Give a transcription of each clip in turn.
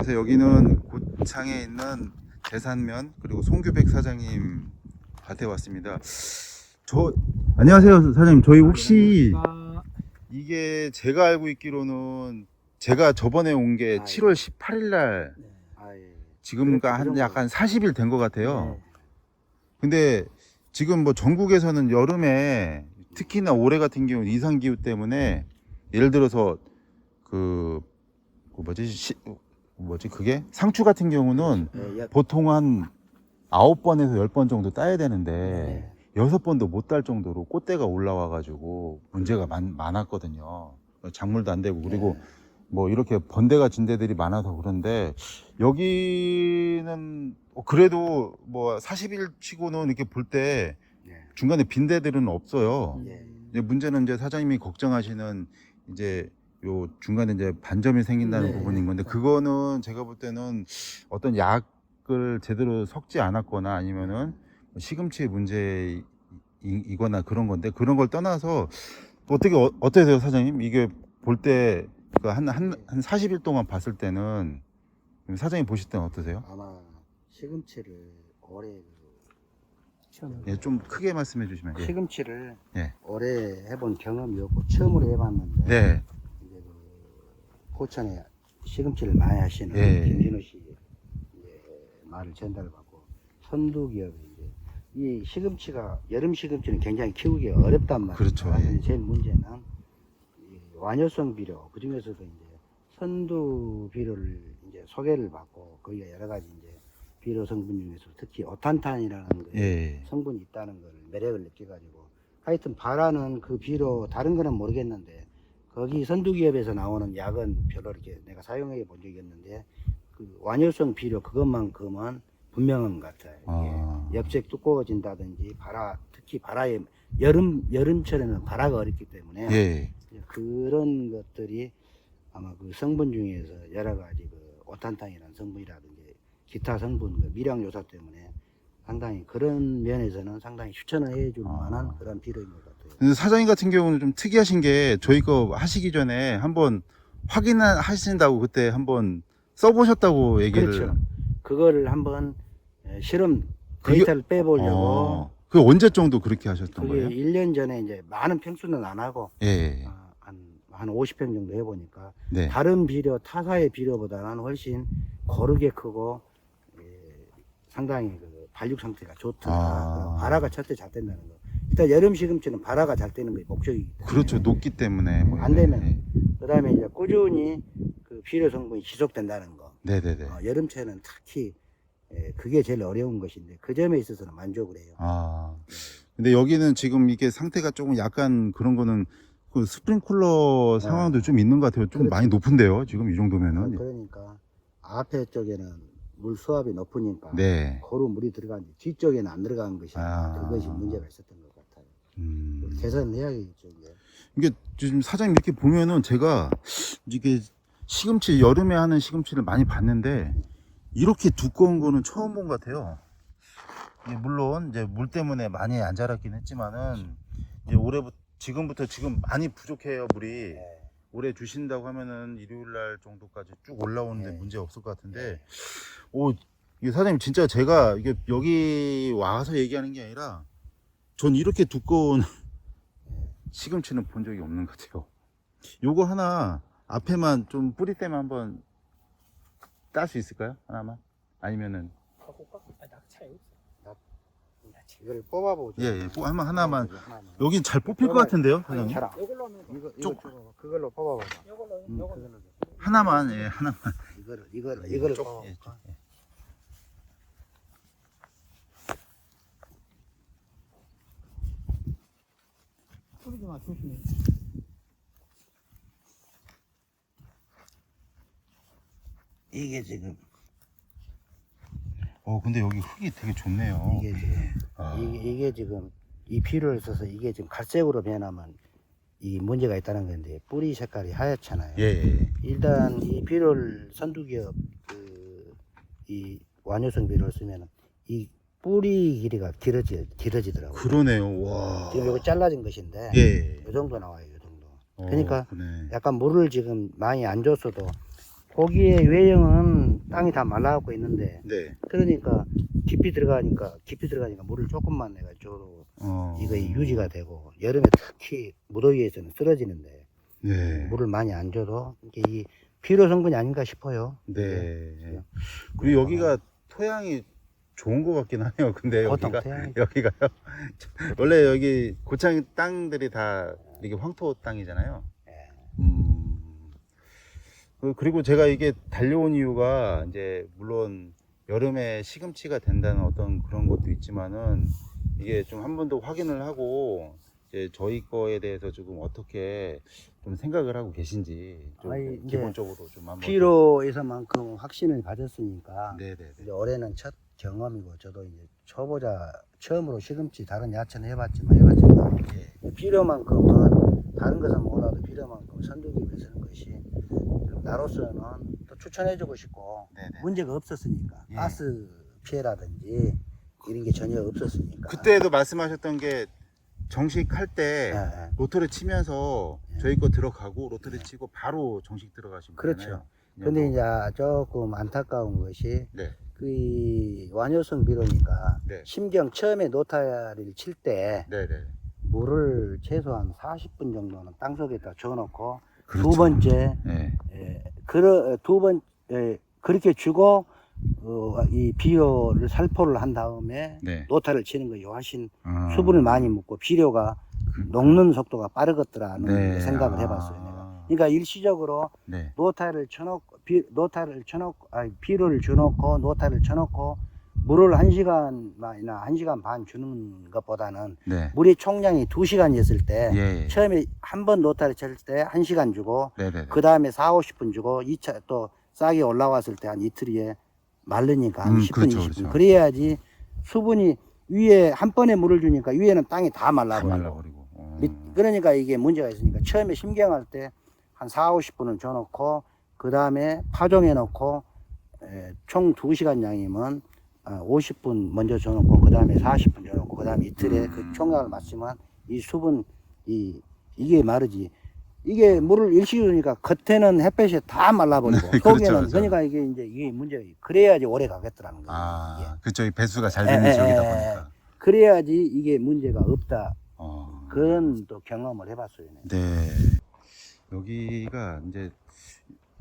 안녕하세요. 여기는 고창에 있는 대산면 그리고 송규백 사장님 밭에 왔습니다. 저 안녕하세요 사장님. 저희 혹시 아, 이게 제가 알고 있기로는 제가 저번에 온 게 아, 7월 18일 날 네. 아, 예. 지금 그렇죠, 한그 정도. 약간 40일 된 것 같아요. 네. 근데 지금 뭐 전국에서는 여름에 특히나 올해 같은 경우는 이상 기후 때문에 예를 들어서 그, 그 뭐지 시, 뭐지 그게 상추 같은 경우는 네, 약- 보통 한 아홉 번에서 열 번 정도 따야 되는데 네. 여섯 번도 못 딸 정도로 꽃대가 올라와 가지고 문제가 많, 많았거든요. 작물도 안 되고 그리고 네. 뭐 이렇게 번데가 진데들이 많아서 그런데 여기는 어, 그래도 뭐 40일 치고는 이렇게 볼 때 네. 중간에 빈대들은 없어요. 예. 이제 문제는 이제 사장님이 걱정하시는 이제 요 중간에 이제 반점이 생긴다는 네. 부분인 건데 그거는 제가 볼 때는 어떤 약을 제대로 섞지 않았거나 아니면은 시금치의 문제이거나 그런 건데 그런 걸 떠나서 어떻게 어, 어떠세요 사장님 이게 볼때그한한 한 40일 동안 봤을 때는 사장님 보실 때는 어떠세요? 아마 시금치를 올해 저는 예, 좀 크게 말씀해 주시면 예. 시금치를 예. 올해 해본 경험이 없고 처음으로 해봤는데 네. 포천에 시금치를 많이 하시는 예. 김진우 씨 이제 말을 전달을 받고 선두 기업이 이제 이 시금치가 여름 시금치는 굉장히 키우기 어렵단 말이에요. 그렇죠, 예. 제일 문제는 이 완효성 비료 그 중에서도 이제 선두 비료를 이제 소개를 받고 거기에 여러 가지 이제 비료 성분 중에서 특히 오탄탄이라는 그 예. 성분이 있다는 걸 매력을 느껴가지고 하여튼 바라는 그 비료 다른 거는 모르겠는데 거기 선두기업에서 나오는 약은 별로 이렇게 내가 사용해 본 적이 없는데 그 완효성 비료 그것만큼은 분명한 것 같아요. 아. 엽색 두꺼워진다든지 바라 특히 바라에 여름 여름철에는 바라가 어렵기 때문에 예. 그런 것들이 아마 그 성분 중에서 여러 가지 그 오탄탄이라는 성분이라든지 기타 성분 그 미량 요소 때문에 상당히 그런 면에서는 상당히 추천을 해줄 아. 만한 그런 것 같아요. 근데 사장님 같은 경우는 좀 특이하신 게 저희 거 하시기 전에 한번 확인하신다고 그때 한번 써보셨다고 얘기를 그렇죠. 그거를 한번 에, 실험 데이터를 빼보려고 어, 그 언제 정도 그렇게 하셨던 거예요? 1년 전에 이제 많은 평수는 안 하고 예. 아, 한, 한 50평 정도 해보니까 네. 다른 비료 타사의 비료보다는 훨씬 고르게 크고 예, 상당히 그 발육 상태가 좋다. 아. 발화가 첫째 잘 된다는 거. 일단 여름 시금치는 발화가 잘 되는 게 목적이기 때문에. 그렇죠. 녹기 때문에. 뭐 안 되면. 예. 그다음에 이제 꾸준히 그 비료 성분이 지속된다는 거. 네네네. 어, 여름철은 특히 예, 그게 제일 어려운 것인데 그 점에 있어서는 만족을 해요. 아. 근데 여기는 지금 이게 상태가 조금 약간 그런 거는 그 스프링쿨러 상황도 좀 있는 것 같아요. 좀 네. 그렇죠. 많이 높은데요. 지금 이 정도면은. 그러니까 앞에 쪽에는 물 수압이 높으니까 네. 고루 물이 들어가는데 뒤쪽에는 안 들어간 것이 아. 그것이 문제가 있었던 것 같아요. 음. 개선을 해야겠죠. 이제. 이게 지금 사장님 이렇게 보면은 제가 이게 시금치 여름에 하는 시금치를 많이 봤는데 이렇게 두꺼운 거는 처음 본 것 같아요. 이게 물론 이제 물 때문에 많이 안 자랐긴 했지만은 이제 올해부터 지금부터 지금 많이 부족해요 물이. 올해 주신다고 하면은 일요일 날 정도까지 쭉 올라오는데 네. 문제 없을 것 같은데 오 이게 사장님 진짜 제가 이게 여기 와서 얘기하는 게 아니라 전 이렇게 두꺼운 시금치는 본 적이 없는 것 같아요. 요거 하나 앞에만 좀 뿌리 때만 한번 딸 수 있을까요? 하나만? 아니면은 갖고 가? 아. 이걸 뽑아보죠. 예, 예. 뭐 한번 하나만 하나만. 여긴 잘 뽑힐 것 같은데요, 사장님? 잘 안- 이걸로 하면 돼. 이거 이거 쪽. 쪽 그걸로 뽑아봐. 이걸로 음, 이걸로. 하나만 예, 하나만. 이거를 이거를 이거를 쪽, 뽑아. 예, 쪽, 예. 뿌리지 마 조심해. 이게 지금 어, 근데 여기 흙이 되게 좋네요. 이게 지금 아. 이게, 이게 지금 이 비료를 써서 이게 지금 갈색으로 변하면 이 문제가 있다는 건데 뿌리 색깔이 하얗잖아요. 예, 예. 일단 이 비료를 선두기업 그 이 완효성 비료를 쓰면은 이 뿌리 길이가 길어지 길어지더라고요. 그러네요. 와. 지금 이거 잘라진 것인데 예. 이 정도 나와요, 이 정도. 어, 그러니까 그러네. 약간 물을 지금 많이 안 줬어도 고기의 외형은 땅이 다 말라갖고 있는데 네. 그러니까 깊이 들어가니까 깊이 들어가니까 물을 조금만 내가 줘도 어. 이거 유지가 되고 여름에 특히 무더위에서는 쓰러지는데 네. 물을 많이 안 줘도 이게 이 피로 성분이 아닌가 싶어요. 네. 그리고 여기가 토양이 좋은 것 같긴 하네요. 근데 여기가 여기가요. 원래 여기 고창 땅들이 다 이게 황토 땅이잖아요. 예. 음. 그- 그리고 제가 이게 달려온 이유가 이제 물론 여름에 시금치가 된다는 어떤 그런 것도 있지만은 이게 좀 한 번 더 확인을 하고 이제 저희 거에 대해서 조금 어떻게 좀 생각을 하고 계신지 좀 아니, 이제 기본적으로 좀 한번 피로에서만큼 확신을 가졌으니까 네네네 이제 올해는 첫 경험이고 저도 이제 초보자 처음으로 시금치 다른 야채는 해봤지만 해봤지만 예. 필요만큼은 다른 것은 몰라도 필요만큼 선두기 위해서는 것이 나로서는 또 추천해주고 싶고 네네. 문제가 없었으니까 예. 가스 피해라든지 이런 게 전혀 없었으니까 그때도 말씀하셨던 게 정식 할 때 예, 예. 로터를 치면서 예. 저희 거 들어가고 로터를 치고 바로 정식 들어가신 그렇죠. 거잖아요. 근데 이제 조금 안타까운 것이 네. 그 완효성 비료니까 네. 심경 처음에 노타리를 칠 때. 물을 최소한 40분 정도는 땅 속에다 줘놓고 그렇죠. 두 번째 네. 예, 그러 두번 예, 그렇게 주고 어, 이 비료를 살포를 한 다음에 네. 노타를 치는 거예요. 훨씬 아. 수분을 많이 묻고 비료가 그- 녹는 속도가 빠르겠더라는 네. 생각을 아. 해봤어요. 내가. 그러니까 일시적으로 네. 노타를 쳐놓고 비, 노타를 쳐놓고 아니 비료를 줘놓고 노타를 쳐놓고 물을 한 시간이나 한 시간 반 주는 것보다는 네. 물의 총량이 두 시간 이었을 때 예. 처음에 한 번 노타를 칠 때 한 시간 주고 네네. 그 다음에 4, 50분 주고 2차 또 싹이 올라왔을 때 한 이틀에 말르니까 한 음, 10분, 그렇죠, 20분. 그렇죠. 그래야지 수분이 위에 한 번에 물을 주니까 위에는 땅이 다다 말라버리고 말라버리고. 어. 밑- 그러니까 이게 문제가 있으니까 처음에 심경할 때한 4, 50분을 줘놓고 그 다음에 파종해 놓고 에, 총 2시간 양이면 아, 50분 먼저 줘놓고 그 다음에 40분 줘놓고 그 다음에 이틀에 음. 그 총량을 맞추면 이 수분 이 이게 마르지 이게 물을 일시에 주니까 겉에는 햇볕이 다 말라버리고 네, 속에는 그렇죠. 그러니까 이게 이제 이게 문제가 그래야지 오래 가겠더라는 거예요. 아, 그쪽 이 배수가 잘 에, 되는 에, 지역이다 에, 보니까. 그래야지 이게 문제가 없다 어. 그런 또 경험을 해봤어요. 네. 여기가 이제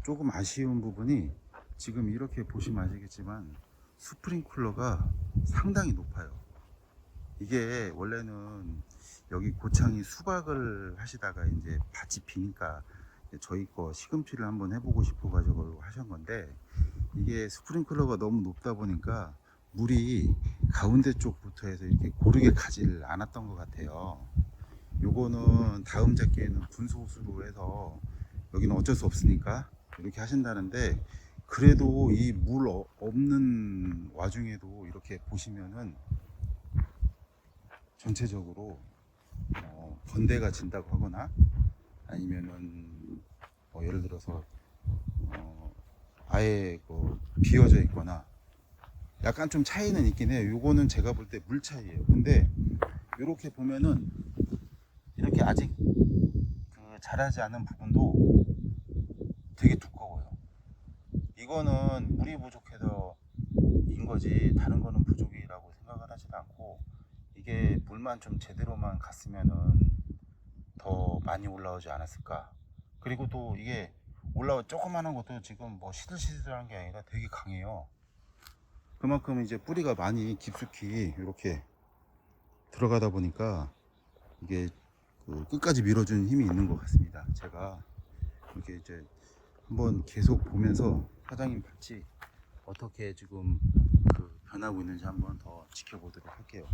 조금 아쉬운 부분이 지금 이렇게 보시면 아시겠지만 스프링쿨러가 상당히 높아요. 이게 원래는 여기 고창이 수박을 하시다가 이제 밭이 비니까 저희 거 시금치를 한번 해보고 싶어가지고 하신 건데 이게 스프링클러가 너무 높다 보니까 물이 가운데 쪽부터 해서 이렇게 고르게 가지를 않았던 것 같아요. 요거는 다음 작기에는 분소수로 해서 여기는 어쩔 수 없으니까 이렇게 하신다는데 그래도 이 물 없는 와중에도 이렇게 보시면은 전체적으로 어, 번데가 진다고 하거나 아니면은 뭐 예를 들어서 어, 아예 그 비어져 있거나 약간 좀 차이는 있긴 해요. 요거는 제가 볼 때 물 차이예요. 근데 이렇게 보면은 이렇게 아직 그 자라지 않은 부분도 되게 두꺼워요. 이거는 물이 부족해서 인 거지 다른 거는 부족이라고 생각을 하지도 않고 이게 물만 좀 제대로만 갔으면은 더 많이 올라오지 않았을까. 그리고 또 이게 올라와 조그마한 것도 지금 뭐 시들시들한 게 아니라 되게 강해요. 그만큼 이제 뿌리가 많이 깊숙이 이렇게 들어가다 보니까 이게 그 끝까지 밀어주는 힘이 있는 것 같습니다. 제가 이렇게 이제 한번 계속 보면서 사장님 같이 어떻게 지금 그 변하고 있는지 한번 더 지켜보도록 할게요.